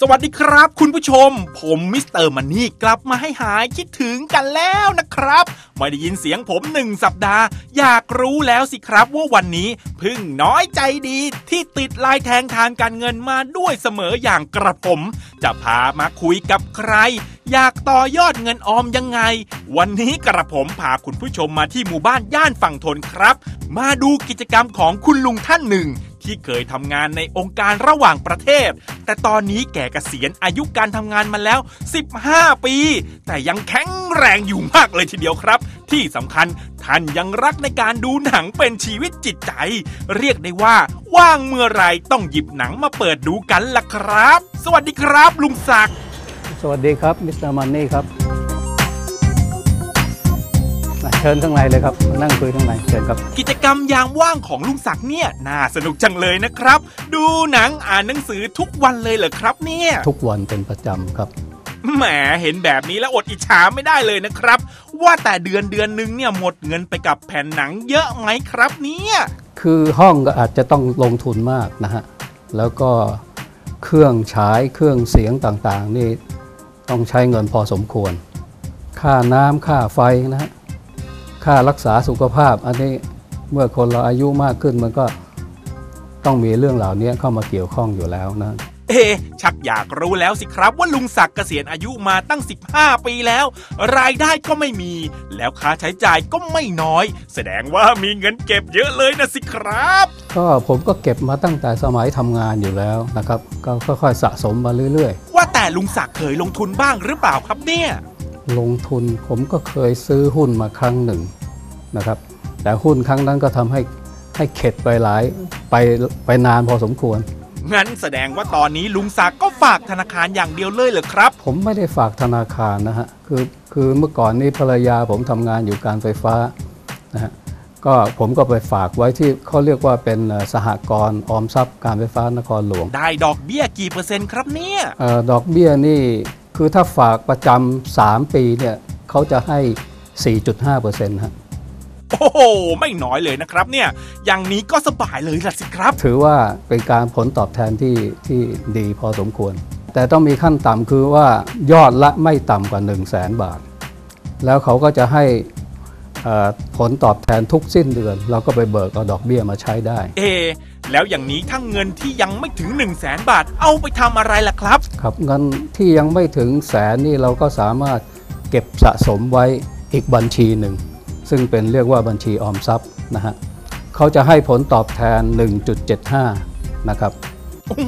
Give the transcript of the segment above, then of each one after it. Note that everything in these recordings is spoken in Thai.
สวัสดีครับ คุณผู้ชม ผมมิสเตอร์มันนี่กลับมาให้หายคิดถึงกันแล้วนะครับ ไม่ได้ยินเสียงผมหนึ่งสัปดาห์ อยากรู้แล้วสิครับว่าวันนี้พึ่งน้อยใจดีที่ติดลายแทงทางการเงินมาด้วยเสมออย่างกระผม จะพามาคุยกับใคร อยากต่อยอดเงินออมยังไง วันนี้กระผมพาคุณผู้ชมมาที่หมู่บ้านย่านฝั่งทนครับ มาดูกิจกรรมของคุณลุงท่านหนึ่ง ที่เคยทำงานในองค์การระหว่างประเทศ แต่ตอนนี้แก่เกษียณอายุการทำงานมาแล้ว 15 ปี แต่ยังแข็งแรงอยู่มากเลยทีเดียวครับ ที่สำคัญท่านยังรักในการดูหนังเป็นชีวิตจิตใจ เรียกได้ว่า ว่างเมื่อไรต้องหยิบหนังมาเปิดดูกันล่ะครับ สวัสดีครับ ลุงศักดิ์สวัสดีครับมิสเตอร์มันนี่ครับ เชิญข้างในเลยครับมานั่งคุยข้างในเชิญครับ กิจกรรมยามว่างของลุงศักดิ์เนี่ยน่าสนุกจังเลยนะครับ ดูหนังอ่านหนังสือทุกวันเลยเหรอครับ เนี่ยทุกวันเป็นประจำครับแหมเห็นแบบนี้แล้วอดอิจฉาไม่ได้เลยนะครับ ว่าแต่เดือนเดือนหนึงเนี่ยหมดเงินไปกับแผ่นหนังเยอะไหมครับ เนี่ยคือห้องก็อาจจะต้องลงทุนมากนะฮะแล้วก็เครื่องฉายเครื่องเสียงต่างๆ นี่ต้องใช้เงินพอสมควร ค่าน้ำค่าไฟนะฮะ ค่ารักษาสุขภาพ อันนี้เมื่อคนเราอายุมากขึ้นมันก็ต้องมีเรื่องเหล่านี้เข้ามาเกี่ยวข้องอยู่แล้วนะ เอ๊ะชักอยากรู้แล้วสิครับว่าลุงศักดิ์เกษียณอายุมาตั้ง 15 ปีแล้ว รายได้ก็ไม่มี แล้วค่าใช้จ่ายก็ไม่น้อย แสดงว่ามีเงินเก็บเยอะเลยนะสิครับ ก็ผมก็เก็บมาตั้งแต่สมัยทำงานอยู่แล้วนะครับ ก็ค่อยๆสะสมมาเรื่อยว่าแต่ลุงศักดิ์เคยลงทุนบ้างหรือเปล่าครับเนี่ยๆ ลงทุนผมก็เคยซื้อหุ้นมาครั้งหนึ่งนะครับ แต่หุ้นครั้งนั้นก็ทำให้ให้เข็ดไปหลายไปไปนานพอสมควร งั้นแสดงว่าตอนนี้ลุงศักดิ์ก็ฝากธนาคารอย่างเดียวเลยเหรอครับ ผมไม่ได้ฝากธนาคารนะฮะคือคือเมื่อก่อนนี้ภรรยาผมทำงานอยู่การไฟฟ้านะฮะก็ผมก็ไปฝากไว้ที่เขาเรียกว่าเป็นเอ่อสหกรณ์ออมทรัพย์การไฟฟ้านครหลวง ได้ดอกเบี้ยกี่เปอร์เซ็นต์ครับเนี่ยเออดอกเบี้ยนี่ คือถ้าฝากประจำ3ปีเนี่ยเขาจะให้ 4.5%ฮะโอ้โห ไม่น้อยเลยนะครับเนี่ย อย่างนี้ก็สบายเลยล่ะสิครับ ถือว่าเป็นการผลตอบแทนที่ที่ดีพอสมควร แต่ต้องมีขั้นต่ำคือว่ายอดละไม่ต่ำกว่า 1 0 0 0 0แสนบาท แล้วเขาก็จะให้เอ่อ ผลตอบแทนทุกสิ้นเดือน เราก็ไปเบิกเอาดอกเบี้ยมาใช้ได้ เอ แล้วอย่างนี้ถ้าเงินที่ยังไม่ถึง 1 0 0 0 0แสนบาทเอาไปทำอะไรล่ะครับ ครับเงินที่ยังไม่ถึงแสนนี่เราก็สามารถเก็บสะสมไว้อีกบัญชีหนึ่ง ซึ่งเป็นเรียกว่าบัญชีออมทรัพย์นะฮะเขาจะให้ผลตอบแทน 1.75 นะครับ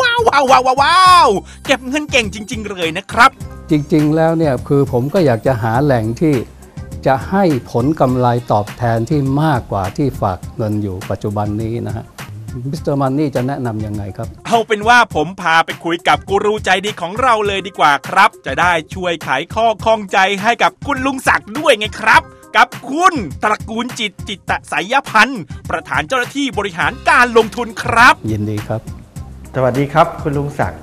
ว้าวว้าวว้าวว้าวว้าวเก็บเงินเก่งจริง ๆ เลยนะครับ จริงๆแล้วเนี่ยคือผมก็อยากจะหาแหล่งที่ จะให้ผลกำไรตอบแทนที่มากกว่าที่ฝากเงินอยู่ปัจจุบันนี้นะฮะมิสเตอร์มันนี่จะแนะนำยังไงครับ เอาเป็นว่าผมพาไปคุยกับกูรูใจดีของเราเลยดีกว่าครับ จะได้ช่วยไขข้อข้องใจให้กับคุณลุงศักดิ์ด้วยไงครับกับคุณตระกูลจิตจิตตสายพันธ์ ประธานเจ้าหน้าที่บริหารการลงทุนครับ ยินดีครับ สวัสดีครับ คุณลุงศักดิ์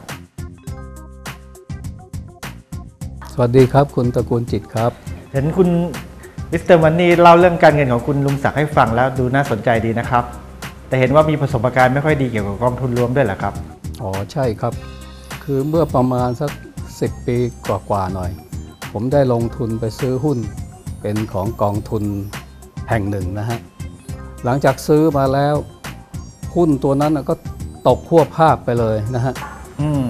สวัสดีครับ คุณตระกูลจิตครับ เห็นคุณ มิสเตอร์มันนี่เล่าเรื่องการเงินของคุณลุงศักดิ์ให้ฟังแล้วดูน่าสนใจดีนะครับ แต่เห็นว่ามีประสบการณ์ไม่ค่อยดีเกี่ยวกับกองทุนรวมด้วยเหรอครับ อ๋อใช่ครับ คือเมื่อประมาณสัก 10 ปีกว่าๆหน่อย ผมได้ลงทุนไปซื้อหุ้น เป็นของกองทุนแห่งหนึ่งนะฮะ หลังจากซื้อมาแล้วหุ้นตัวนั้นน่ะก็ตกขั้วภาพไปเลยนะฮะอืม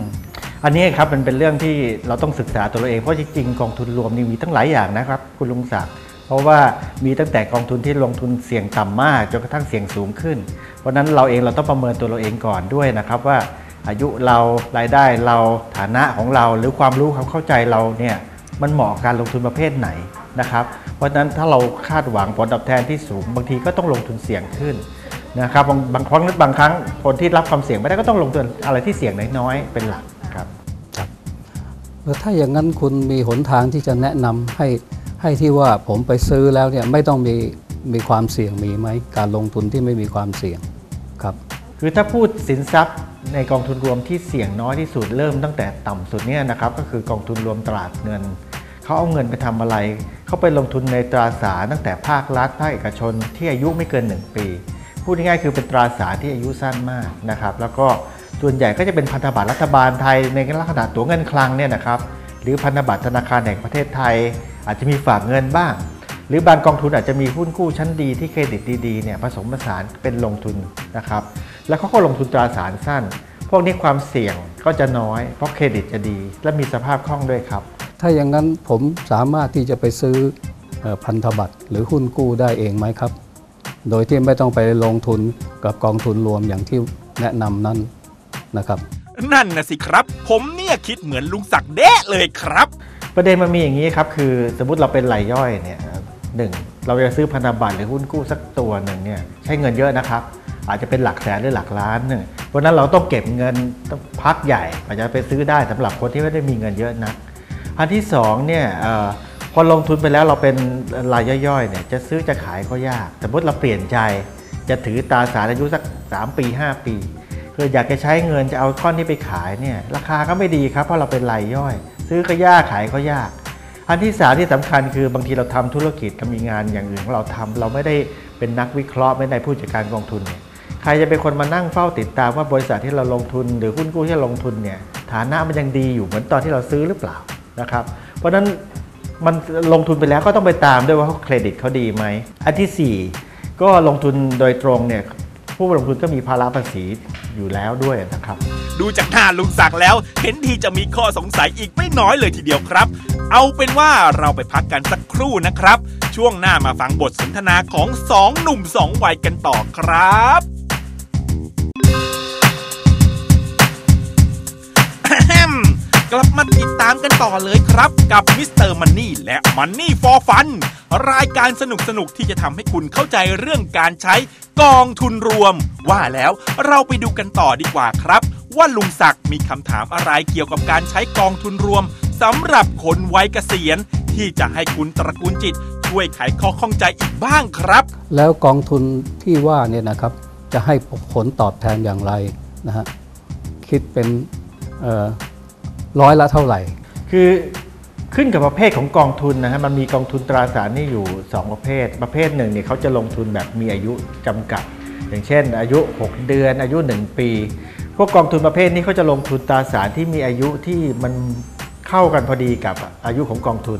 อันนี้ครับมันเป็นเรื่องที่เราต้องศึกษาตัวเราเองเพราะจริงๆกองทุนรวมนี่มีตั้งหลายอย่างนะครับ คุณลุงศักดิ์ เพราะว่ามีตั้งแต่กองทุนที่ลงทุนเสี่ยงต่ำมากจนกระทั่งเสี่ยงสูงขึ้น เพราะนั้นเราเองเราต้องประเมินตัวเราเองก่อนด้วยนะครับว่าอายุเรารายได้เราฐานะของเราหรือความรู้ความเข้าใจเราเนี่ยมันเหมาะกับการลงทุนประเภทไหนนะครับ เพราะฉะนั้นถ้าเราคาดหวังผลตอบแทนที่สูง บางทีก็ต้องลงทุนเสี่ยงขึ้นนะครับบางบางครั้งบางครั้งคนที่รับความเสี่ยงไม่ได้ก็ต้องลงทุนอะไรที่เสี่ยงน้อยๆเป็นหลักครับถ้าอย่างนั้นคุณมีหนทางที่จะแนะนำให้ ให้ที่ว่าผมไปซื้อแล้วเนี่ยไม่ต้องมีมีความเสี่ยงมีไหมการลงทุนที่ไม่มีความเสี่ยงครับ คือถ้าพูดสินทรัพย์ในกองทุนรวมที่เสี่ยงน้อยที่สุดเริ่มตั้งแต่ต่ำสุดเนี่ยนะครับก็คือกองทุนรวมตลาดเงินเขาเอาเงินไปทำอะไร เขาไปลงทุนในตราสารตั้งแต่ภาครัฐภาคเอกชนที่อายุไม่เกิน 1 ปีพูดง่ายๆคือเป็นตราสารที่อายุสั้นมากนะครับ แล้วก็ส่วนใหญ่ก็จะเป็นพันธบัตรรัฐบาลไทยในลักษณะตัวเงินคลังเนี่ยนะครับหรือพันธบัตรธนาคารแห่งประเทศไทย อาจจะมีฝากเงินบ้าง หรือบางกองทุนอาจจะมีหุ้นกู้ชั้นดีที่เครดิตดีๆเนี่ยผสมผสานเป็นลงทุนนะครับ แล้วเขาก็ลงทุนตราสารสั้น พวกนี้ความเสี่ยงก็จะน้อย เพราะเครดิตจะดี และมีสภาพคล่องด้วยครับ ถ้าอย่างนั้นผมสามารถที่จะไปซื้อเอ่อพันธบัตรหรือหุ้นกู้ได้เองไหมครับ โดยที่ไม่ต้องไปลงทุนกับกองทุนรวมอย่างที่แนะนำนั้นนะครับ นั่นนะสิครับ ผมเนี่ยคิดเหมือนลุงศักดิ์เด้เลยครับ ประเด็นมันมีอย่างนี้ครับ คือสมมติเราเป็นรายย่อยเนี่ยหนึ่งเราจะซื้อพันธบัตรหรือหุ้นกู้สักตัวหนึ่งเนี่ยใช้เงินเยอะนะครับ อาจจะเป็นหลักแสนหรือหลักล้านหนึ่งเพราะนั้นเราต้องเก็บเงินต้องพักใหญ่ อาจจะไปซื้อได้สำหรับคนที่ไม่ได้มีเงินเยอะนักอันที่สองเนี่ยออพอลงทุนไปแล้วเราเป็นรายย่อยๆเนี่ยจะซื้อจะขายก็ยาก สมมติเราเปลี่ยนใจจะถือตราสารอายุสัก 3 ปี 5 ปีคืออยากจะใช้เงินจะเอาก้อนนี้ไปขายเนี่ยราคาก็ไม่ดีครับเพราะเราเป็นรายย่อย ซื้อก็ยากขายก็ยาก อันที่สามที่สำคัญคือบางทีเราทำธุรกิจเรามีงานอย่างอื่นของเราทำเราไม่ได้เป็นนักวิเคราะห์ไม่ได้ผู้จัดการกองทุนเนี่ยใครจะเป็นคนมานั่งเฝ้าติดตามว่าบริษัทที่เราลงทุน หรือหุ้นกู้ที่เราลงทุนเนี่ยฐานะมันยังดีอยู่เหมือนตอนที่เราซื้อหรือเปล่านะครับ เพราะฉะนั้นมันลงทุนไปแล้วก็ต้องไปตามด้วยว่าเครดิตเขาดีไหมอันที่สี่ก็ลงทุนโดยตรงเนี่ยผู้ลงทุนก็มีภาระภาษี อยู่แล้วด้วยนะครับ ดูจากหน้าลุงศักดิ์แล้ว เห็นทีจะมีข้อสงสัยอีกไม่น้อยเลยทีเดียวครับ เอาเป็นว่าเราไปพักกันสักครู่นะครับ ช่วงหน้ามาฟังบทสนทนาของสองหนุ่มสองวัยกันต่อครับ กลับมาติดตามกันต่อเลยครับ กับมิสเตอร์มันนี่และมันนี่ฟอร์ฟันรายการสนุกๆที่จะทำให้คุณเข้าใจเรื่องการใช้กองทุนรวม ว่าแล้วเราไปดูกันต่อดีกว่าครับ ว่าลุงศักดิ์มีคำถามอะไรเกี่ยวกับการใช้กองทุนรวมสำหรับคนวัยเกษียณ ที่จะให้คุณตระกูลจิต ช่วยไขข้อข้องใจอีกบ้างครับ แล้วกองทุนที่ว่าเนี่ยนะครับ จะให้ผลตอบแทนอย่างไรนะฮะคิดเป็นเอ่อ ร้อยละเท่าไหร่ คือขึ้นกับประเภทของกองทุนนะฮะมันมีกองทุนตราสารนี่อยู่ 2 ประเภท ประเภทหนึ่งเนี่ยเขาจะลงทุนแบบมีอายุจำกัด อย่างเช่น อายุ 6 เดือนอายุ 1 ปี พวกกองทุนประเภทนี้เขาจะลงทุนตราสารที่มีอายุที่มันเข้ากันพอดีกับอายุของกองทุน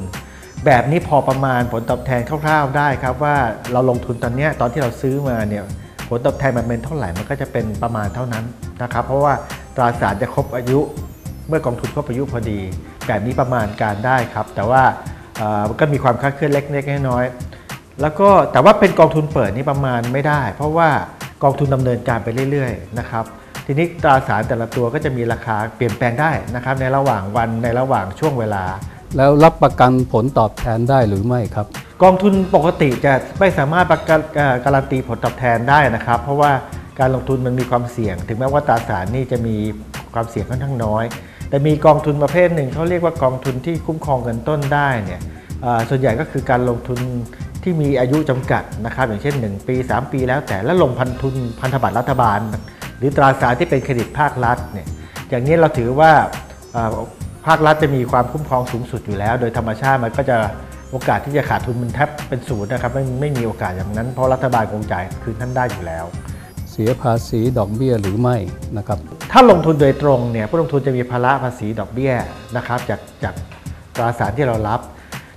แบบนี้พอประมาณผลตอบแทนคร่าวๆได้ครับว่าเราลงทุนตอนนี้ตอนที่เราซื้อมาเนี่ยผลตอบแทนมันเป็นเท่าไหร่มันก็จะเป็นประมาณเท่านั้นนะครับเพราะว่าตราสารจะครบอายุ เมื่อกองทุนครบอายุพอดี แบบนี้ประมาณการได้ครับ แต่ว่าเอ่อมันก็มีความคลาดเคลื่อนเล็กๆน้อยๆแล้วก็แต่ว่าเป็นกองทุนเปิดนี่ประมาณไม่ได้ เพราะว่ากองทุนดำเนินการไปเรื่อยๆนะครับทีนี้ตราสารแต่ละตัวก็จะมีราคาเปลี่ยนแปลงได้นะครับในระหว่างวันในระหว่างช่วงเวลา แล้วรับประกันผลตอบแทนได้หรือไม่ครับ กองทุนปกติจะไม่สามารถประกันเอ่อการันตีผลตอบแทนได้นะครับ เพราะว่าการลงทุนมันมีความเสี่ยง ถึงแม้ว่าตราสารนี่จะมีความเสี่ยงค่อนข้างน้อย แต่มีกองทุนประเภทหนึ่งเขาเรียกว่ากองทุนที่คุ้มครองเงินต้นได้เนี่ยส่วนใหญ่ก็คือการลงทุนที่มีอายุจำกัดนะครับอย่างเช่น 1 ปี 3 ปีแล้วแต่และลงพันทุนพันธบัตรรัฐบาล หรือตราสารที่เป็นเครดิตภาครัฐเนี่ยอย่างนี้เราถือว่าภาครัฐจะมีความคุ้มครองสูงสุดอยู่แล้ว โดยธรรมชาติมันก็จะโอกาสที่จะขาดทุนมันแทบเป็นศูนย์นะครับไม่ไม่มีโอกาสอย่างนั้น เพราะรัฐบาลคงจ่ายคืนท่านได้อยู่แล้ว สียภาษีดอกเบี้ยหรือไม่นะครับ ถ้าลงทุนโดยตรงเนี่ยผู้ลงทุนจะมีภาระภาษีดอกเบี้ยนะครับจากจากตราสารที่เรารับ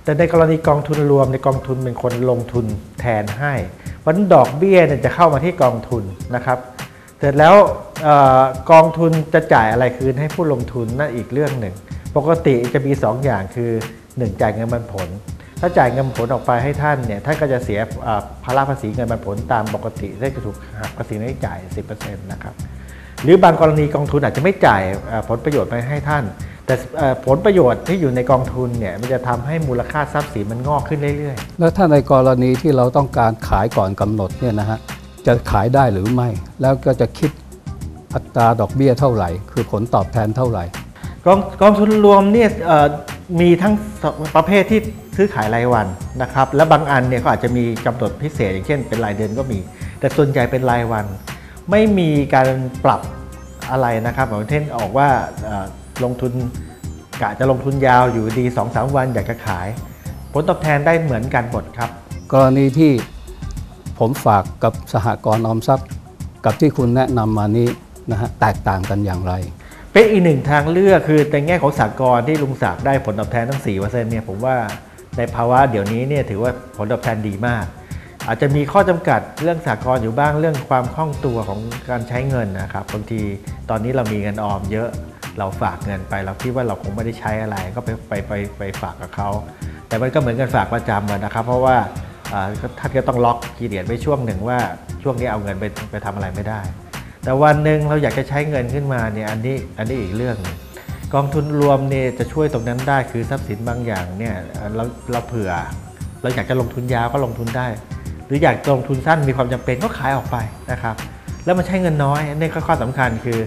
แต่ในกรณีกองทุนรวมในกองทุนเป็นคนลงทุนแทนให้เพราะนั้นดอกเบี้ยเนี่ยจะเข้ามาที่กองทุนนะครับเสร็จแล้วออกองทุนจะจ่ายอะไรคืนให้ผู้ลงทุนนั่นอีกเรื่องหนึ่ง ปกติจะมี 2อย่างคือ 1 จ่ายเงินปันผล ถ้าจ่ายเงินปันผลออกไปให้ท่านเนี่ยท่านก็จะเสียเอ่อภาระภาษีเงินปันผลตามปกติได้จะถูกหักภาษีไม่จ่าย 10%นะครับหรือบางกรณีกองทุนอาจจะไม่จ่ายเอ่อผลประโยชน์ไปให้ท่าน แต่เอ่อผลประโยชน์ที่อยู่ในกองทุนเนี่ยมันจะทำให้มูลค่าทรัพย์สินมันงอกขึ้นเรื่อยแล้วถ้าในกรณีที่เราต้องการขายก่อนกำหนดเนี่ยนะฮะจะขายได้หรือไม่ แล้วก็จะคิดอัตราดอกเบี้ยเท่าไหร่ คือผลตอบแทนเท่าไหร่ๆกองกองทุนรวมเนี่ยเอ่อ มีทั้งประเภทที่ซื้อขายรายวันนะครับ และบางอันเนี่ยก็อาจจะมีกำหนดพิเศษ อย่างเช่นเป็นรายเดือนก็มี แต่ส่วนใหญ่เป็นรายวัน ไม่มีการปรับอะไรนะครับอย่างเช่นออกว่าลงทุนกะจะลงทุนยาวอยู่ดี 2-3 วันอยากจะขาย ผลตอบแทนได้เหมือนกันหมดครับ กรณีที่ผมฝากกับสหกรณ์ออมทรัพย์ กับที่คุณแนะนำมานี้นะฮะแตกต่างกันอย่างไร เป็นอีกหนึ่งทางเลือกคือในแง่ของสากลที่ลุงศักดิ์ได้ผลตอบแทนทั้ง4%เนี่ยผมว่าในภาวะเดี๋ยวนี้เนี่ยถือว่าผลตอบแทนดีมาก อาจจะมีข้อจำกัดเรื่องสากลอยู่บ้างเรื่องความคล่องตัวของการใช้เงินนะครับบางทีตอนนี้เรามีเงินออมเยอะเราฝากเงินไปเราคิดว่าเราคงไม่ได้ใช้อะไรก็ไปไปไปไปฝากกับเขาแต่มันก็เหมือนกันฝากประจำนะครับ เพราะว่าท่านก็ต้องล็อกกีเดียดไว้ช่วงหนึ่งว่าช่วงนี้เอาเงินไปไปทำอะไรไม่ได้ แต่วันหนึ่งเราอยากจะใช้เงินขึ้นมาเนี่ยอันนี้อันนี้อีกเรื่องกองทุนรวมเนี่ยจะช่วยตรงนั้นได้คือทรัพย์สินบางอย่างเนี่ยเราเราเผื่อ เราอยากจะลงทุนยาวก็ลงทุนได้ หรืออยากลงทุนสั้นมีความจำเป็นก็ขายออกไปนะครับแล้วมันใช้เงินน้อยนี่ข้อสำคัญคือ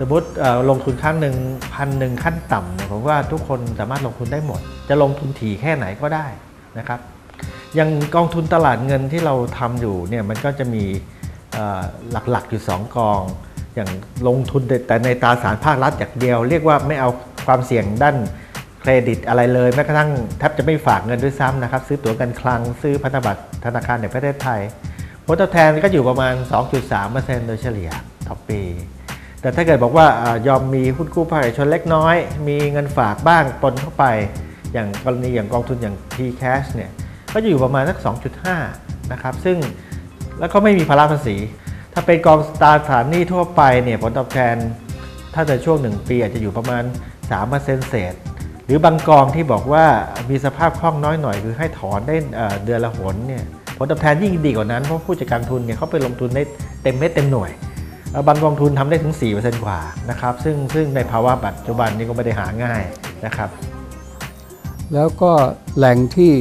สมมติลงทุนครั้งหนึ่งพันหนึ่งขั้นต่ำเนี่ยผมว่าทุกคนสามารถลงทุนได้หมด จะลงทุนถี่แค่ไหนก็ได้นะครับอย่างกองทุนตลาดเงินที่เราทำอยู่เนี่ยมันก็จะมี หลักๆอยู่ 2 กอง อย่างลงทุนแต่ในตราสารภาครัฐอย่างเดียว เรียกว่าไม่เอาความเสี่ยงด้านเครดิตอะไรเลยแม้กระทั่งแทบจะไม่ฝากเงินด้วยซ้ำนะครับ ซื้อตั๋วกันคลัง ซื้อพันธบัตรธนาคารในประเทศไทยผลตอบแทนก็อยู่ประมาณ 2.3%โดยเฉลี่ยต่อปี แต่ถ้าเกิดบอกว่ายอมมีหุ้นกู้ภาคเอกชนเล็กน้อย มีเงินฝากบ้างปนเข้าไป อย่างกรณีอย่างกองทุนอย่าง T-Cash เนี่ยก็จะอยู่ประมาณสัก 2.5 นะครับ ซึ่ง แล้วก็ไม่มีภาระภาษี ถ้าเป็นกองตราสารหนี้ทั่วไปเนี่ยผลตอบแทน ถ้าในช่วง 1 ปีอาจจะอยู่ประมาณ3%เศษ หรือบางกองที่บอกว่ามีสภาพคล่องน้อยหน่อยคือให้ถอนได้เดือนละหนเนี่ยผลตอบแทนยิ่งดีกว่านั้นเพราะผู้จัดการทุนเนี่ยเขาไปลงทุนได้เต็มเม็ดเต็มหน่วยบางกองทุนทำได้ถึง 4%กว่านะครับซึ่งซึ่งในภาวะปัจจุบันนี้ก็ไม่ได้หาง่ายนะครับ แล้วก็แหล่งที่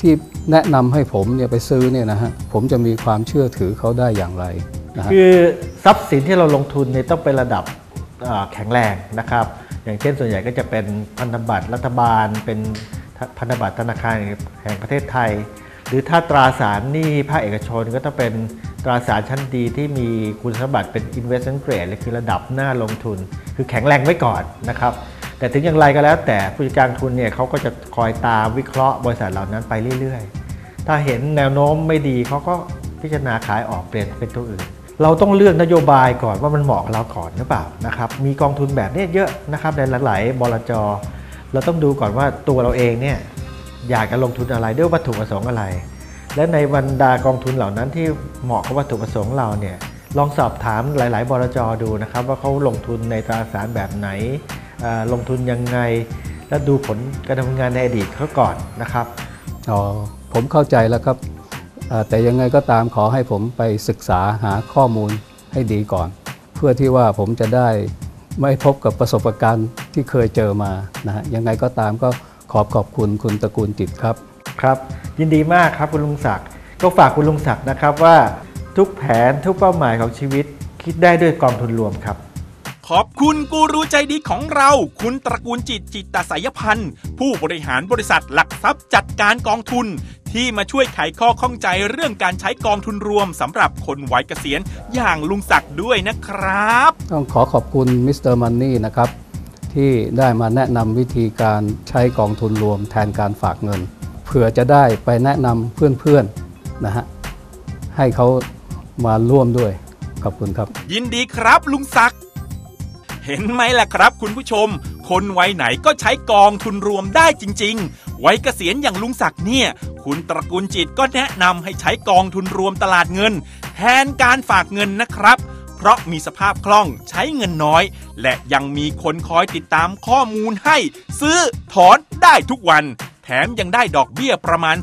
ที่ แนะนำให้ผมเนี่ยไปซื้อเนี่ยนะฮะผมจะมีความเชื่อถือเขาได้อย่างไรนะคือทรัพย์สินที่เราลงทุนเนี่ยต้องเป็นระดับแข็งแรงนะครับ อย่างเช่นส่วนใหญ่ก็จะเป็นพันธบัตรรัฐบาล เป็นพันธบัตรธนาคารแห่งประเทศไทย หรือถ้าตราสารหนี้ภาคเอกชนก็ต้องเป็นตราสารชั้นดีที่มีคุณสมบัติเป็น investment grade เลยคือระดับหน้าลงทุน คือแข็งแรงไว้ก่อนนะครับ แต่ถึงอย่างไรก็แล้ว แต่ผู้จัดการทุนเนี่ยเขาก็จะคอยตามวิเคราะห์บริษัทเหล่านั้นไปเรื่อย ๆ ถ้าเห็นแนวโน้มไม่ดีเขาก็พิจารณาขายออกเปลี่ยนเป็นตัวอื่น เราต้องเลือกนโยบายก่อนว่ามันเหมาะกับเราก่อนหรือเปล่านะครับมีกองทุนแบบนี้เยอะนะครับในหลายๆบลจเราต้องดูก่อนว่าตัวเราเองเนี่ยอยากจะลงทุนอะไรด้วยวัตถุประสงค์อะไร และในบรรดากองทุนเหล่านั้นที่เหมาะกับวัตถุประสงค์เราเนี่ยลองสอบถามหลาย ๆ บลจดูนะครับว่าเขาลงทุนในตราสารแบบไหน ลงทุนยังไง และดูผลการทำงานในอดีตเขาก่อนนะครับอ๋อผมเข้าใจแล้วครับแต่ยังไงก็ตามขอให้ผมไปศึกษาหาข้อมูลให้ดีก่อน เพื่อที่ว่าผมจะได้ไม่พบกับประสบการณ์ที่เคยเจอมานะฮะยังไงก็ตามก็ขอบขอบคุณคุณตระกูลจิตครับครับ ยินดีมากครับคุณลุงศักดิ์ก็ฝากคุณลุงศักดิ์นะครับว่าทุกแผนทุกเป้าหมายของชีวิตคิดได้ด้วยกองทุนรวมครับ ขอบคุณกูรูใจดีของเรา คุณตระกูลจิตจิตตสายพันธ์ ผู้บริหารบริษัทหลักทรัพย์จัดการกองทุน ที่มาช่วยไขข้อข้องใจเรื่องการใช้กองทุนรวมสำหรับคนวัยเกษียณอย่างลุงศักดิ์ด้วยนะครับ ต้องขอขอบคุณมิสเตอร์มันนี่นะครับ ที่ได้มาแนะนำวิธีการใช้กองทุนรวมแทนการฝากเงินเผื่อจะได้ไปแนะนำเพื่อนๆนะฮะให้เขามาร่วมด้วยขอบคุณครับ ยินดีครับลุงศักดิ์ เห็นไหมล่ะครับคุณผู้ชม คนวัยไหนก็ใช้กองทุนรวมได้จริงๆวัยเกษียณอย่างลุงศักดิ์เนี่ย คุณตระกูลจิตก็แนะนำให้ใช้กองทุนรวมตลาดเงิน แทนการฝากเงินนะครับ เพราะมีสภาพคล่องใช้เงินน้อย และยังมีคนคอยติดตามข้อมูลให้ ซื้อถอนได้ทุกวันแถมยังได้ดอกเบี้ยประมาณ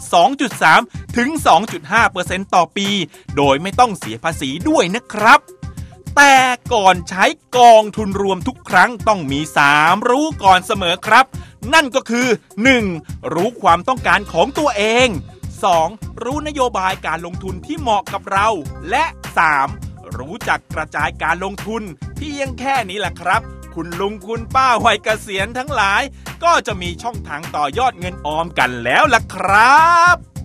2.3 ถึง 2.5%ต่อปี โดยไม่ต้องเสียภาษีด้วยนะครับ แต่ก่อนใช้กองทุนรวมทุกครั้งต้องมี 3 รู้ก่อนเสมอครับ นั่นก็คือ 1. รู้ความต้องการของตัวเอง 2. รู้นโยบายการลงทุนที่เหมาะกับเรา และ 3. รู้จักกระจายการลงทุน เพียงแค่นี้แหละครับ คุณลุงคุณป้าวัยเกษียณทั้งหลาย ก็จะมีช่องทางต่อยอดเงินออมกันแล้วล่ะครับ